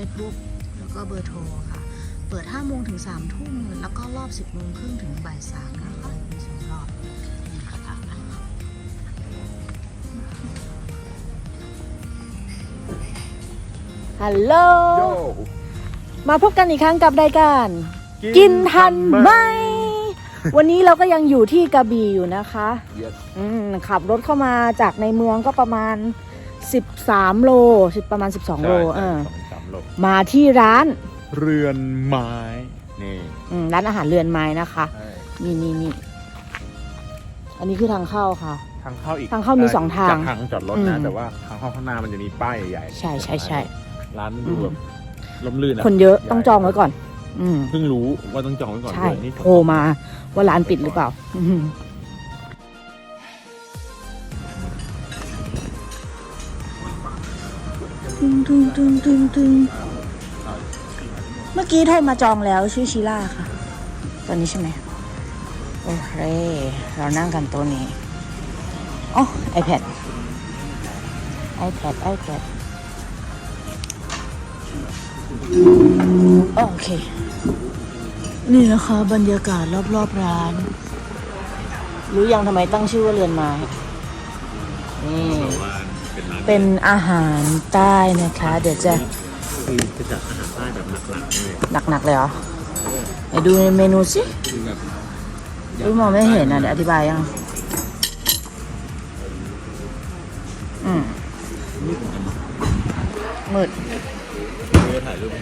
Facebook แล้วก็เบอร์โทรค่ะ เปิด 5 โมงถึง 3 ทุ่ม แล้วก็รอบ 10 โมงครึ่งถึงบ่าย3นะคะมีสองรอบนี่ค่ะฮัลโหลโยมาพบกันอีกครั้งกับรายการ กินทันไหม วันนี้เราก็ยังอยู่ที่กระบี่อยู่นะคะ Yes อืมขับรถเข้ามาจากในเมืองก็ประมาณ 13 โล10ประมาณ 12 โล เออสอ งสามโลมาที่ร้านเรือนไม้นี่อืมร้านอาหารเรือนไม้นะคะ ใช่นี่นี่นี่อันนี้คือทางเข้าค่ะ ทางเข้าอีกทางเข้ามีสองทางจากทางจอดรถอืนะมแต่ว่าทางเข้าข้างหน้ามันจะมีป้ายใหญ่ๆใช่ใช่ใช่ ร้านดูแบบล้มลื่นอะคนเยอะต้องจองไว้ก่อน อืม เพิ่งรู้ว่าต้องจองไว้ก่อนใช่ด้วยนี่โทรมาว่าร้านปิดหรือเปล่า อืม ตึงตึงตึงตึงเมื่อกี้ไทยมาจองแล้วชื่อชิล่าค่ะ ตัวนี้ใช่ไหมโอเค เรานั่งกันตัวนี้อ๋อ iPad iPad iPad โอเค นี่นะคะ บรรยากาศรอบๆร้าน รู้ยังทำไมตั้งชื่อว่าเรือนไม้นี่ เป็นร้านเป็นอาหารใต้นะคะ เดี๋ยวจะคือจะจัดอาหารใต้แบบหนักๆเลยหนักๆเลยเหรอไหนดูในเมนูสิคือแบบรู้มองไม่เห็นอะเดี๋ยวอธิบายยังอืมมืดเพื่อถ่ายรูป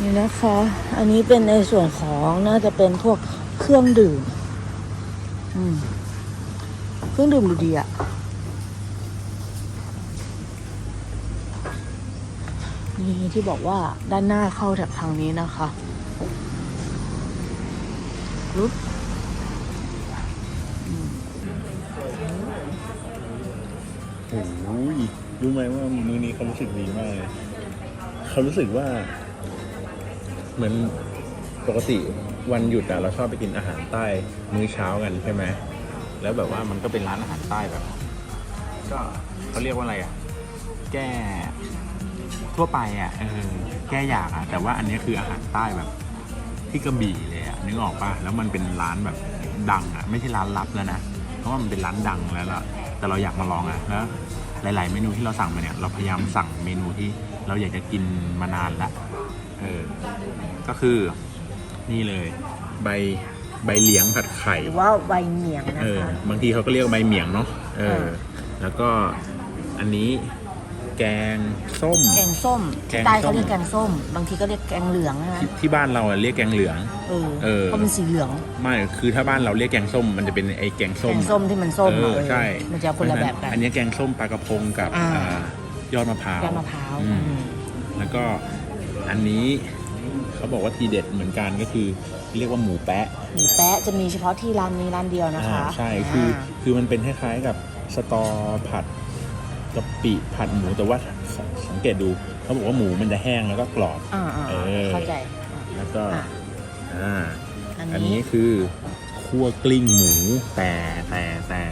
นี่นะคะ อันนี้เป็นในส่วนของน่าจะเป็นพวกเครื่องดื่ม อืม เครื่องดื่มดูดีอะ นีที่บอกว่าด้านหน้าเข้าจากทางนี้นะคะรุปโอ้ยรู้ไหมว่ามือนี้เขารู้สึกดีมากเลยเขารู้สึกว่า เหมือนปกติวันหยุดอะเราชอบไปกินอาหารใต้มื้อเช้ากันใช่ไหมแล้วแบบว่ามันก็เป็นร้านอาหารใต้แบบ ก็เขาเรียกว่าอะไรอะแก้ ทั่วไปอะเออแก้อยากอะแต่ว่าอันนี้คืออาหารใต้แบบที่กระบี่เลยอะนึกออกปะแล้วมันเป็นร้านแบบดังอะไม่ใช่ร้านลับแล้วนะเพราะว่ามันเป็นร้านดังแล้วล่ะแต่เราอยากมาลองอะแล้วหลาย ๆ เมนูที่เราสั่งมาเนี่ยเราพยายามสั่งเมนูที่เราอยากจะกินมานานละเออก็คือนี่เลยใบใบเหลียงผัดไข่หรือว่าใบเหนียงนะเออคะบางทีเขาก็เรียกว่าใบเหมียงเนาะเออเออแล้วก็อันนี้ แกงส้ม แกงส้มแกงใต้เขาส้มเรียกแกงส้ม บางทีก็เรียกแกงเหลืองนะที่ที่บ้านเราอะเรียกแกงเหลือง เออเออ เพราะเป็นสีเหลืองไม่คือถ้าบ้านเราเรียกแกงส้ม มันจะเป็นไอ้แกงส้แกมงส้มที่มันส้มเออะอเออใช่มันจะคนละแบบกัน อันนี้แกงส้มปลากระพงกับอ่า อ่ายอดมะพร้าวยอดมะพร้าวอืม อืมแล้วก็อันนี้เขาบอกว่าทีเด็ดเหมือนกันก็คือ เรียกว่าหมูแปะหมูแปะจะมีเฉพาะที่ร้านนี้ร้านเดียวนะคะอ่าใช่คืออาคือมันเป็นคล้ายๆกับสตอผัด กะปิผัดหมูแต่ว่าสังเกตดูเขาบอกว่าหมูมันจะแห้งแล้วก็กรอบ อ่าอ่าเออ เข้าใจแล้วก็อะ อ่าอันอันนี้นี้คือคั่วกลิ้งหมูแต่แต่แต่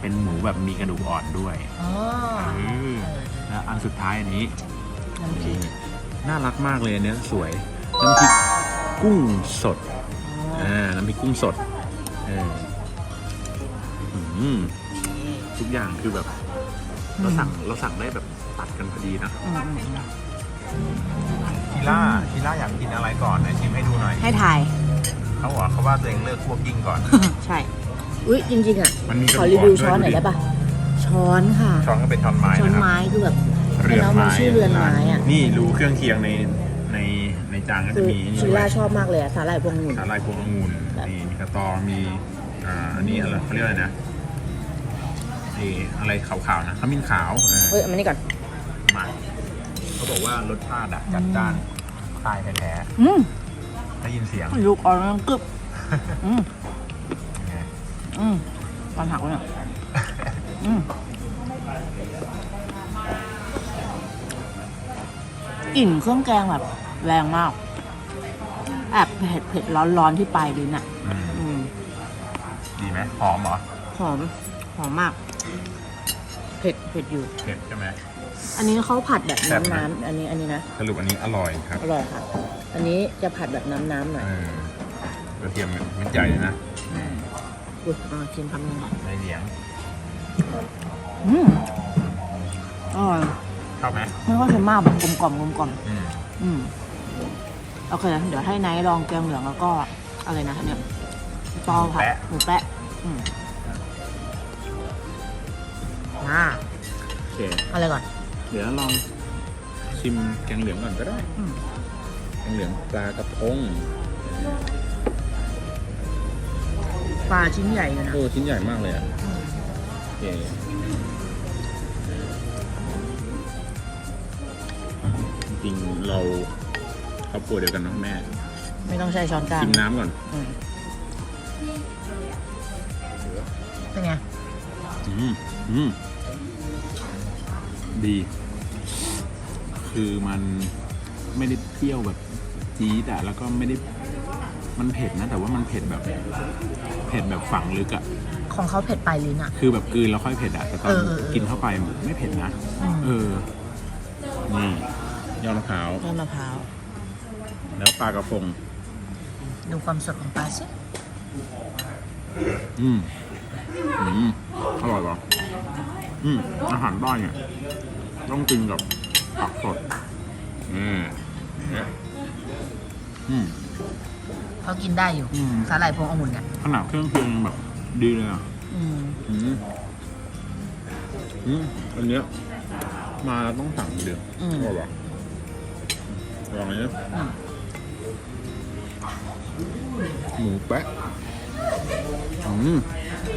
เป็นหมูแบบมีกระดูกอ่อนด้วย อ๋อเออ แล้วอันสุดท้ายอันนี้ น้ำพริกน่ารักมากเลยอันเนี้ยสวย น้ำพริกกุ้งสดอ่าน้ำพริกกุ้งสดเอออืมทุกอย่างคือแบบ เราสั่งเราสั่งได้แบบตัดกันพอดีนะอืมอืมอืมทีล่าทีล่าอยากกินอะไรก่อนนะชิมให้ดูหน่อย ให้ถ่าย เขาบอกเขาว่าตัวเองเลิกคั่วกิ้งก่อน ใช่ อุ้ยจริงๆอะ มันมีกระขอดูรีกอ่อนวิวด้วยช้อนหน่อยดูดิได้ปะช้อนค่ะ ช้อนก็เป็นช้อนไม้ช้อนนะครับไม้คือแบบเรือนแล้วมันไม้ชื่อเรือนไม้อะนี่รู้เครื่องเคียงในในในจานก็คืจะอมีนี่ชิด้วล่ายชอบมากเลยอะสาหร่ายพวงองุ่นสาหร่ายพวงองุ่นแบบนี่มีกระตอมีอ่าอันนี้อะไรเขาเรียกอะไรนะนี่ อะไรขาวๆนะขมิ้นขาวเออเฮ้ยเอามานี่ก่อน มาเขาบอกว่ารสชาติอะจัดจ้านใต้แท้อืมๆได้ยินเสียงลูกอ่อนมันกรึบอืมเป็นไงอืมตอนหักไว้หน่อยอืมกลิ่นเครื่องแกงแบบแรงมากแอบเผ็ดเผ็ดร้อนร้อนๆที่ปลายลิ้นอะ อืมอืมดีไหมหอมเหรอหอมหอมมาก เผ็ดเผ็ดอยู่ เผ็ดใช่ไหม อันนี้เขาผัดแบบแซ่บไหมน้ำน้ำอันนี้อันนี้นะ สรุปอันนี้อร่อยครับอร่อยค่ะ อันนี้จะผัดแบบน้ำน้ำๆหน่อยเออกระเทียมเม็ดใหญ่เลยนะอุ้ยอ่าชิมคำหนึงก่อนในเหลียงอืมอร่อยชอบไหมไม่ว่าจะมากแบบกลมกล่อมกลมกล่อมอืมอืมโอเคเดี๋ยวให้ไนท์ลองแกงเหลืองแล้วก็อะไรนะเนี่ยตอผัดหมูแปะอืม อ่าโอเคอะไรก่อน เดี๋ยวลองชิมแกงเหลืองก่อนก็ได้อืม แกงเหลืองปลากระพงปลาชิ้นใหญ่เลยนะ โอ้ชิ้นใหญ่มากเลยอะโอเคจริงๆเราครอบครัวเดียวกันเนาะแม่ ไม่ต้องใช้ช้อนกลางชิมน้ำก่อนอืมเป็นไง อืมอืม ดี คือมันไม่ได้เปรี้ยวแบบจี๊ดอะแล้วก็ไม่ได้มันเผ็ดนะ แต่ว่ามันเผ็ดแบบ เผ็ดแบบฝังลึกอะของเขาเผ็ดปลายลิ้นอะคือแบบกลืนแล้วค่อยเผ็ดอะแต่ตอนเออเออเออกินเข้าไปไม่เผ็ดนะอืม เออนี่ยอดมะพร้าวยอดมะพร้าวแล้วปลากระพง ดูความสดของปลาสิอืมอืมอร่อยปะ อืมอาหารบ้านเนี่ย ต้องกินกับผักสดอืมเนี่ยอืมเขากินได้อยู่ อืมสาหร่ายพวงองุ่นเนี่ยขนาดเครื่องเคียงยังแบบ ดีเลยอะอืมอืมอืมอันเนี้ย มาแล้วต้องสั่งเดียวอืม อร่อยปะลองอันนี้อืม หมูแปะอืม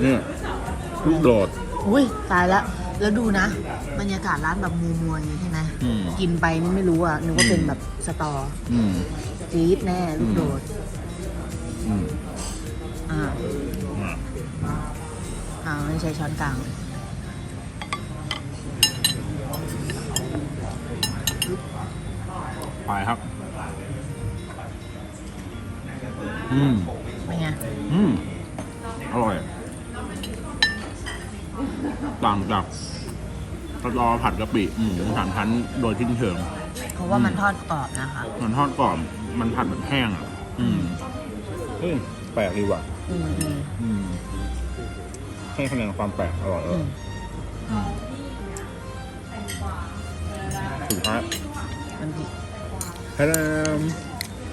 เนี่ยลูกโดด อุ้ยตายแล้วแล้วดูนะบรรยากาศร้านแบบมัวมัวๆอย่างนี้ใช่ไหมอืมกินไปนี่ไม่รู้อะนึกว่าเป็นแบบสตออืมจี๊ดแน่ลูกโดดอืมอ่ามาอ่าไม่ใช้ช้อนกลางไปครับ อืมเป็นไง อืมอร่อย ต่างจากกระรอผัดกะปิหมูสามชั้นโดยทิ้นเชิงเพราะว่ามันทอดกรอบนะคะ มันทอดกรอบมันผัดแบบแห้งอะ อืมเฮ้ยแปลกดีว่ะอืมอืมอืมให้คะแนนความแปลกอร่อยออืร่อยมสุดท้ายมันดีฮะ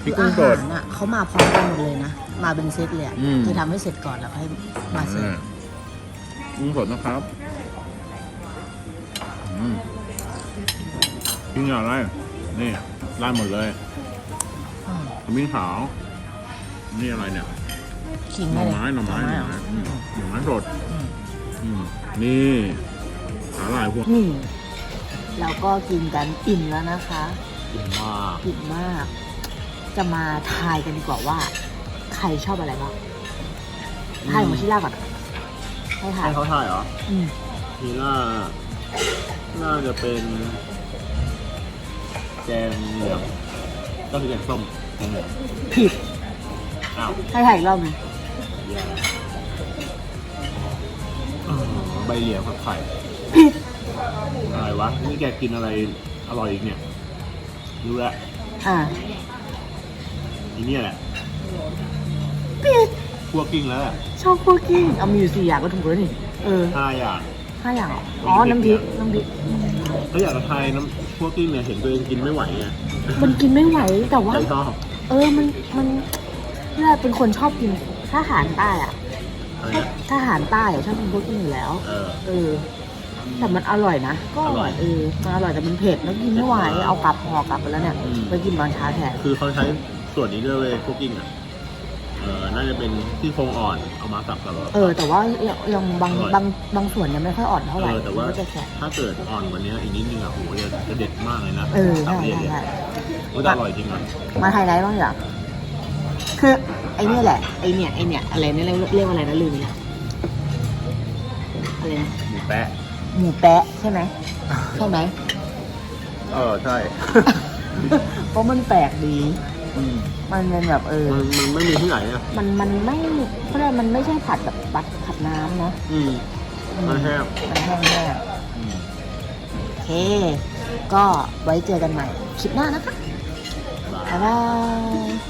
พี่คือกุ้อางสหาดรน่ะเขามาพร้อมกันหมดเลยนะ มาเป็นเซตเลยอะอืมคือทำให้เสร็จก่อนแล้วค่อยมาเสิร์ฟกุ้งสดนะครับอืม กินอย่างไรนี่ไล่หมดเลยอืมขมิ้นขาว นี่อะไรเนี่ยขิงหน่อเลยไม้หน่อไม้หน่อเหรไม้อืมหน่อไม้สดอืมอืมนี่สาหร่ายพวกนี่เราก็กินกันอิ่มแล้วนะคะกินมากอิ่มมาก จะมาทายกันดีกว่าว่า ใครชอบอะไรบ้างทายของชิล่าก่อนให้ทายให้เขาถ่ายเหรออืมทีน่า น่าจะเป็นแกงเหลืองก็คือแกงส้มแกงเหลืองผิดอ้าวให้ถ่ายอีกรอบหนึงใบเหลียงผัดไข่ผิดอะไรวะ นี่แกกินอะไรอร่อยอีกเนี่ยรู้แล้วอ่าอีเนี่ยแหละผิดพวกกิ้งแล้วแหละชอบคั่วกิ้งเอามีอยู่สี่อย่างก็ถูกแล้วนี่เออ ห้าอย่าง ห้าอย่างเหรออ๋อ น้ำพริก น้ำพริก ถ้าอยากจะทายน้ำพวกกิ้งเนี่ยเห็นตัวเองกินไม่ไหวไงมันกินไม่ไหว แต่ว่า ไม่ชอบเออ มัน มันเนี่ยเป็นคนชอบกินถ้าอาหารใต้อะอะไรนะถ้าอาหารใต้อะชอบกินพวกกิ้งอยู่แล้ว เออ เออ แต่มันอร่อยนะ ก็อร่อยอร่อยเออมันอร่อยแต่มันเผ็ดแล้วกินไม่ไหว เอากลับห่อกลับไปแล้วเนี่ย อืม ไปกินตอนเช้าแทน คือเขาใช้ส่วนนี้ด้วยเว้ยพวกกิ้งอะ เออน่าจะเป็นที่โครงอ่อนเอามาสับกับ เออ แต่ว่ายังยังบางอร่อย บางบางส่วนยังไม่ค่อยอ่อนเท่าไหร่เออแต่ว่ามันก็จะแข็งถ้าเกิดอ่อนกว่านี้อีกนิดนึงอะโหจะจะเด็ดมากเลยนะเออสับใช่เรียใช่เนี่ยใช่มันจะอร่อยจริงอะมาไฮไลท์บ้างอย่างคือไอ้เนี่ยแหละไอ้เนี่ยไอ้เนี่ยอะไรเนี่ยเรียกเรียกว่าอะไรนะลืมเนี่ยอะไรนะหมูแปะหมูแปะใช่ไหมใช่ไหม เออใช่เพราะมันแปลกดี อืม มันเป็นแบบเออ มันมันไม่มีที่ไหนอะ มันมันไม่เพราะอะไรมันไม่ใช่ผัดแบบผัดผัดน้ำนะอืม มันแห้ง มันแห้งแห้งอืมโอเค ก็ไว้เจอกันใหม่คลิปหน้านะคะ บ๊ายบาย